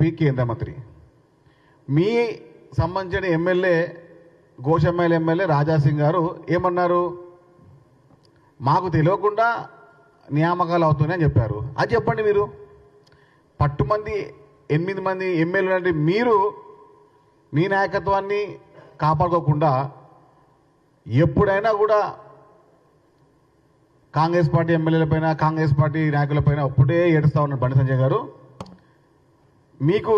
మీ కేంద్ర మంత్రి మీ సంబంధించిన ఎమ్మెల్యే గోషమ్మల ఎమ్మెల్యే రాజాసింగ్ గారు ఏమన్నారు? మాకు తెలియకుండా నియామకాలు అవుతున్నాయని చెప్పారు. అది చెప్పండి మీరు. పట్టుమంది ఎనిమిది మంది ఎమ్మెల్యేలు అంటే మీరు మీ నాయకత్వాన్ని కాపాడుకోకుండా ఎప్పుడైనా కూడా కాంగ్రెస్ పార్టీ ఎమ్మెల్యేలపైన కాంగ్రెస్ పార్టీ నాయకులపైన ఒప్పుడే ఏడుస్తా ఉన్నారు బండి సంజయ్ గారు. మీకు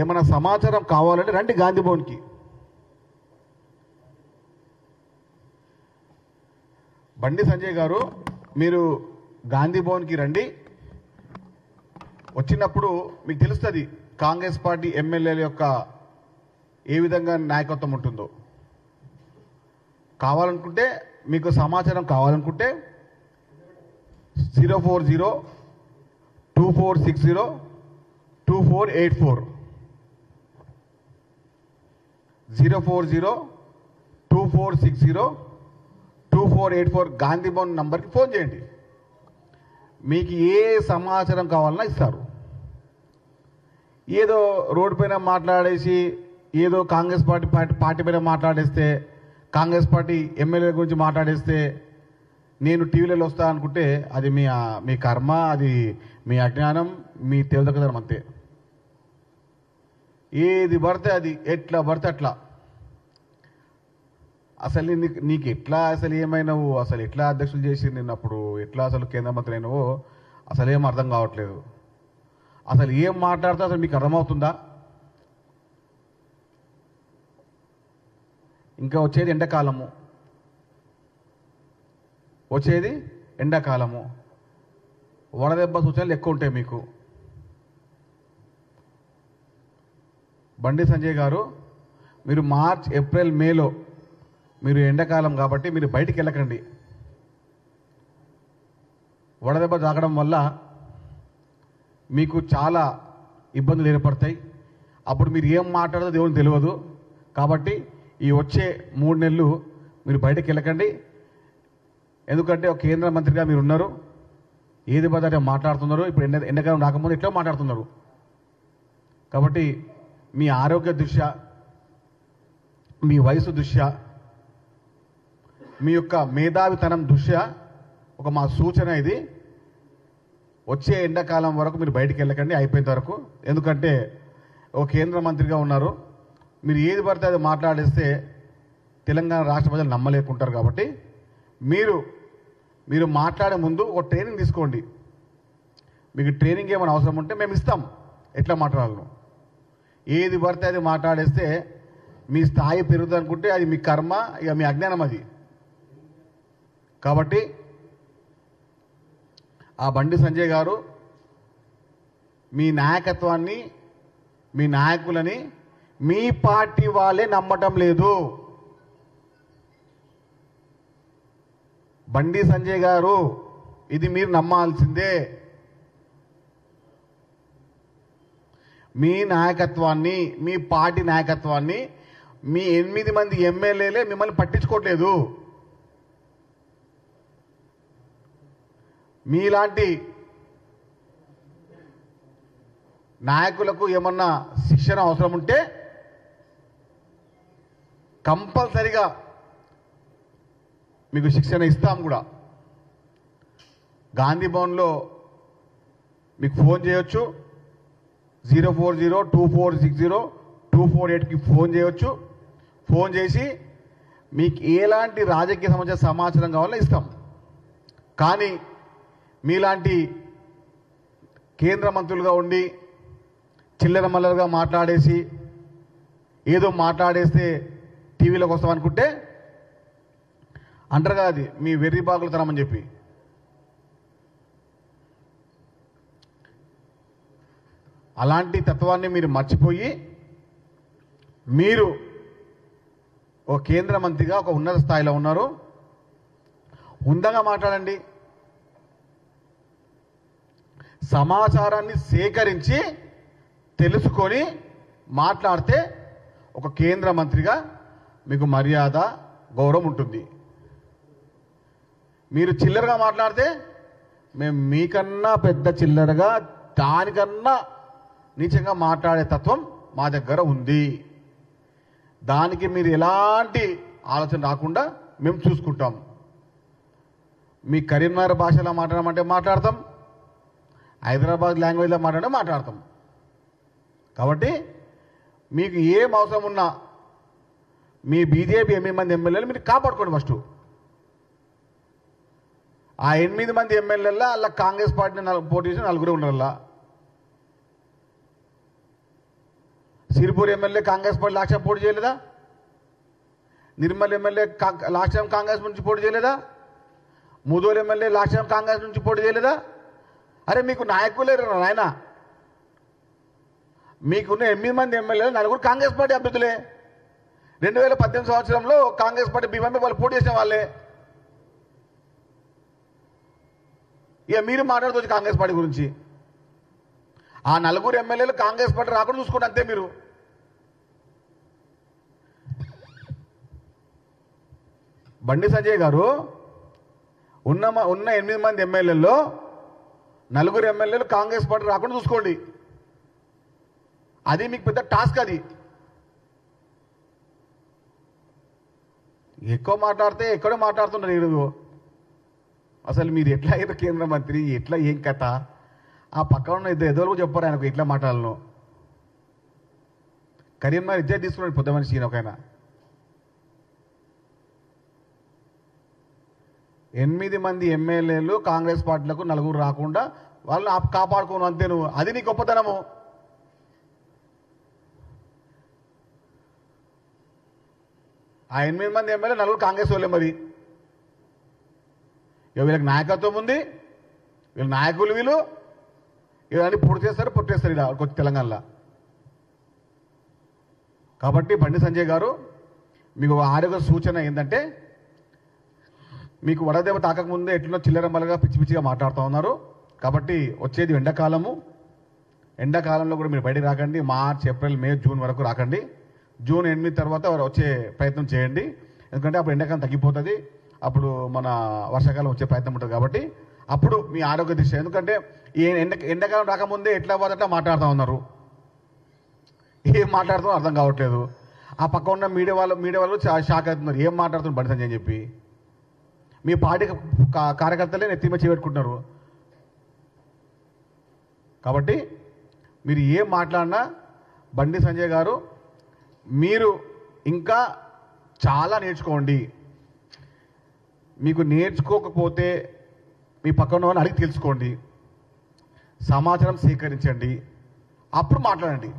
ఏమైనా సమాచారం కావాలంటే రండి గాంధీ భవన్కి బండి సంజయ్ గారు మీరు గాంధీ భవన్కి రండి. వచ్చినప్పుడు మీకు తెలుస్తుంది కాంగ్రెస్ పార్టీ ఎమ్మెల్యేల యొక్క ఏ విధంగా నాయకత్వం ఉంటుందో. కావాలనుకుంటే మీకు సమాచారం కావాలనుకుంటే zero four zero two four six zero two four eight four zero four zero two four six zero two four eight four Gandhi Bhavan నంబర్కి ఫోన్ చేయండి. మీకు ఏ సమాచారం కావాలన్నా ఇస్తారు. ఏదో రోడ్డు పైన మాట్లాడేసి ఏదో కాంగ్రెస్ పార్టీ పార్టీ పార్టీ పైన మాట్లాడేస్తే కాంగ్రెస్ పార్టీ ఎమ్మెల్యే గురించి మాట్లాడేస్తే నేను టీవీలలో వస్తా అనుకుంటే అది మీ మీ కర్మ అది మీ అజ్ఞానం మీ తెలుదగదనం అంతే. ఏది పడితే అది ఎట్లా పడితే అట్లా. అసలు నీకు నీకు ఎట్లా అసలు ఏమైనావు? అసలు ఎట్లా అధ్యక్షులు చేసి నిన్న అప్పుడు? ఎట్లా అసలు కేంద్ర మంత్రి అయినవో? అసలు ఏం అర్థం కావట్లేదు. అసలు ఏం మాట్లాడితే అసలు మీకు అర్థమవుతుందా? ఇంకా వచ్చేది ఎండాకాలము. వచ్చేది ఎండాకాలము. వడదెబ్బ సూచనలు ఎక్కువ ఉంటాయి మీకు. బండి సంజయ్ గారు మీరు మార్చ్ ఏప్రిల్ మేలో మీరు ఎండాకాలం కాబట్టి మీరు బయటికి వెళ్ళకండి. వడదెబ్బ తాగడం వల్ల మీకు చాలా ఇబ్బందులు ఏర్పడతాయి. అప్పుడు మీరు ఏం మాట్లాడదో దేవుని తెలియదు. కాబట్టి ఈ వచ్చే మూడు నెలలు మీరు బయటకు వెళ్ళకండి. ఎందుకంటే ఒక కేంద్ర మంత్రిగా మీరు ఉన్నారు. ఏది పదార్థ మాట్లాడుతున్నారు. ఇప్పుడు ఎండ ఎండాకాలం రాకముందు ఎట్లా మాట్లాడుతున్నారు? కాబట్టి మీ ఆరోగ్య దృష్ట్యా మీ వయసు దృష్ట్యా మీ యొక్క మేధావితనం దృష్ట్యా ఒక మా సూచన ఇది. వచ్చే ఎండాకాలం వరకు మీరు బయటికి వెళ్ళకండి అయిపోయేంత వరకు. ఎందుకంటే ఒక కేంద్ర మంత్రిగా ఉన్నారు. మీరు ఏది పడితే అది మాట్లాడేస్తే తెలంగాణ రాష్ట్ర ప్రజలు నమ్మలేకుంటారు కాబట్టి మీరు మీరు మాట్లాడే ముందు ఒక ట్రైనింగ్ తీసుకోండి. మీకు ట్రైనింగ్ ఏమైనా అవసరం ఉంటే మేము ఇస్తాం. ఎట్లా మాట్లాడాలను. ఏది పడితే అది మాట్లాడేస్తే మీ స్థాయి పెరుగుతుంది అనుకుంటే అది మీ కర్మ ఇక మీ అజ్ఞానం అది. కాబట్టి ఆ బండి సంజయ్ గారు మీ నాయకత్వాన్ని మీ నాయకులని మీ పార్టీ వాళ్ళే నమ్మటం లేదు. బండి సంజయ్ గారు ఇది మీరు నమ్మాల్సిందే. మీ నాయకత్వాన్ని మీ పార్టీ నాయకత్వాన్ని మీ ఎనిమిది మంది ఎమ్మెల్యేలే మిమ్మల్ని పట్టించుకోవట్లేదు మీలాంటి నాయకులకు ఏమన్నా శిక్షణ అవసరం ఉంటే కంపల్సరిగా మీకు శిక్షణ ఇస్తాం కూడా. గాంధీ భవన్లో మీకు ఫోన్ చేయొచ్చు. Zero four zero two four six zero two four ఎయిట్కి ఫోన్ చేయవచ్చు ఫోన్ చేసి మీకు ఎలాంటి రాజకీయ సంబంధించిన సమాచారం కావాలో ఇస్తాం. కానీ మీలాంటి కేంద్ర మంత్రులుగా ఉండి చిల్లర మల్లరగా మాట్లాడేసి ఏదో మాట్లాడేస్తే టీవీలోకి వస్తాం అనుకుంటే అంటారు కదా అది మీ వెర్రి బాగులు తరమని చెప్పి అలాంటి తత్వాన్ని మీరు మర్చిపోయి మీరు ఒక కేంద్ర మంత్రిగా ఒక ఉన్నత స్థాయిలో ఉన్నారు ఉందగా మాట్లాడండి. సమాచారాన్ని సేకరించి తెలుసుకొని మాట్లాడితే ఒక కేంద్ర మంత్రిగా మీకు మర్యాద గౌరవం ఉంటుంది. మీరు చిల్లరగా మాట్లాడితే మేము మీకన్నా పెద్ద చిల్లరగా దానికన్నా నీచంగా మాట్లాడే తత్వం మా దగ్గర ఉంది. దానికి మీరు ఎలాంటి ఆలోచన రాకుండా మేము చూసుకుంటాం. మీ కరీంనగర్ భాషలో మాట్లాడమంటే మాట్లాడతాం. హైదరాబాద్ లాంగ్వేజ్లో మాట్లాడే మాట్లాడతాం. కాబట్టి మీకు ఏం అవసరం ఉన్నా మీ బీజేపీ ఎనిమిది మంది ఎమ్మెల్యేలు మీరు కాపాడుకోండి ఫస్ట్. ఆ ఎనిమిది మంది ఎమ్మెల్యేల అలా కాంగ్రెస్ పార్టీని పోటీ చేసి నలుగురు ఉన్నారల్లా Sirpur MLA Congress party last time పోటీ చేయలేదా? నిర్మల్ ఎమ్మెల్యే కా- లాస్ట్ టైం కాంగ్రెస్ నుంచి పోటీ చేయలేదా? Mudhole MLA last time Congress నుంచి పోటీ చేయలేదా? అరే మీకు నాయకులే నాయన? మీకున్న ఎనిమిది మంది ఎమ్మెల్యేలు నలుగురు కాంగ్రెస్ పార్టీ అభ్యర్థులే. రెండు వేల పద్దెనిమిది సంవత్సరంలో కాంగ్రెస్ పార్టీ బీమా వాళ్ళు పోటీ చేసిన వాళ్ళే. ఇక మీరు మాట్లాడుకోవచ్చు కాంగ్రెస్ పార్టీ గురించి. ఆ నలుగురు ఎమ్మెల్యేలు కాంగ్రెస్ పార్టీ రాకుండా చూసుకోండి అంతే మీరు. బండి సంజయ్ గారు ఉన్న ఉన్న ఎనిమిది మంది ఎమ్మెల్యేల్లో నలుగురు ఎమ్మెల్యేలు కాంగ్రెస్ పార్టీ రాకుండా చూసుకోండి. అది మీకు పెద్ద టాస్క్ అది. ఎక్కువ మాట్లాడితే ఎక్కడో మాట్లాడుతున్నారు ఈరోజు. అసలు మీరు ఎట్లా అయ్యారు కేంద్ర మంత్రి ఎట్లా ఏం కథ? ఆ పక్కన ఉన్న ఇద్దరు ఎదురు చెప్పారు ఆయనకు ఎట్లా మాట్లాడను. కరీంనగర్ ఇద్దరు తీసుకున్నాడు పెద్ద మనిషి ఈయన ఒకైనా ఎనిమిది మంది ఎమ్మెల్యేలు కాంగ్రెస్ పార్టీలకు నలుగురు రాకుండా వాళ్ళని కాపాడుకోను అంతే నువ్వు. అది నీ గొప్పతనము. ఆ ఎనిమిది మంది ఎమ్మెల్యే నలుగురు కాంగ్రెస్ వాళ్ళే మరి. ఇక వీళ్ళకి నాయకత్వం ఉంది. వీళ్ళ నాయకులు వీళ్ళు. ఇవన్నీ పూర్తి చేస్తారు పుట్టేస్తారు ఇక్కడ తెలంగాణలో. కాబట్టి బండి సంజయ్ గారు మీకు ఆరోగ్య సూచన ఏంటంటే మీకు వడదెబ్బ తాకకముందే ఎట్లనో చిల్లర మల్లగా పిచ్చి పిచ్చిగా మాట్లాడుతూ ఉన్నారు. కాబట్టి వచ్చేది ఎండాకాలము. ఎండాకాలంలో కూడా మీరు బయటికి రాకండి. మార్చ్ ఏప్రిల్ మే జూన్ వరకు రాకండి. జూన్ ఎనిమిది తర్వాత వచ్చే ప్రయత్నం చేయండి. ఎందుకంటే అప్పుడు ఎండాకాలం తగ్గిపోతుంది. అప్పుడు మన వర్షాకాలం వచ్చే ప్రయత్నం ఉంటుంది కాబట్టి అప్పుడు మీ ఆరోగ్య దృష్టి. ఎందుకంటే ఈ ఎండ ఎండాకాలం రాకముందే ఎట్లా పోతే మాట్లాడుతూ ఉన్నారు. ఏం మాట్లాడుతామో అర్థం కావట్లేదు. ఆ పక్క ఉన్న మీడియా వాళ్ళు మీడియా వాళ్ళు షాక్ అవుతున్నారు. ఏం మాట్లాడుతున్నారు బండి సంజయ్ అని చెప్పి? మీ పార్టీ కార్యకర్తలే నెత్తిమ చేపెట్టుకుంటున్నారు. కాబట్టి మీరు ఏం మాట్లాడినా బండి సంజయ్ గారు మీరు ఇంకా చాలా నేర్చుకోండి. మీకు నేర్చుకోకపోతే మీ పక్కన వాళ్ళని అడిగి తెలుసుకోండి. సమాచారం సేకరించండి. అప్పుడు మాట్లాడండి.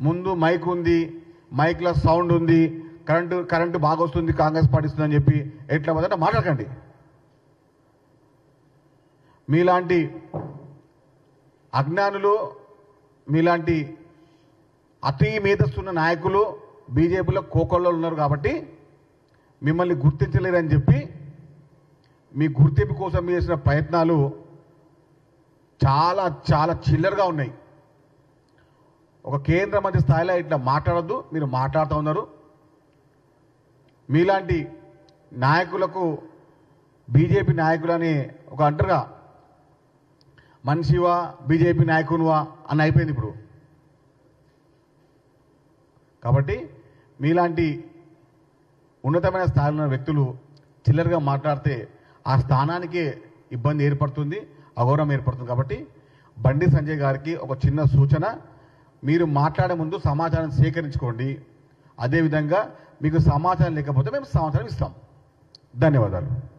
ముందు మైక్ ఉంది మైక్లో సౌండ్ ఉంది కరెంటు కరెంటు బాగా వస్తుంది కాంగ్రెస్ పార్టీ చెప్పి ఎట్లా పోతుంటే మాట్లాడకండి. మీలాంటి అజ్ఞానులు మీలాంటి అతి మీదస్తున్న నాయకులు బీజేపీలో కోకొల్లో ఉన్నారు కాబట్టి మిమ్మల్ని గుర్తించలేరని చెప్పి మీ గుర్తింపు కోసం మీరు చేసిన ప్రయత్నాలు చాలా చాలా చిల్లరగా ఉన్నాయి. ఒక కేంద్ర మంత్రి స్థాయిలో ఇట్లా మాట్లాడద్దు మీరు మాట్లాడుతూ ఉన్నారు. మీలాంటి నాయకులకు బీజేపీ నాయకులని ఒక అంటరుగా మనిషివా బీజేపీ నాయకునివా అని అయిపోయింది ఇప్పుడు. కాబట్టి మీలాంటి ఉన్నతమైన స్థాయిలో ఉన్న వ్యక్తులు చిల్లరగా మాట్లాడితే ఆ స్థానానికే ఇబ్బంది ఏర్పడుతుంది అగౌరవం ఏర్పడుతుంది. కాబట్టి బండి సంజయ్ గారికి ఒక చిన్న సూచన మీరు మాట్లాడే ముందు సమాచారం సేకరించుకోండి. అదేవిధంగా మీకు సమాచారం లేకపోతే మేము సమాచారం ఇస్తాం. ధన్యవాదాలు.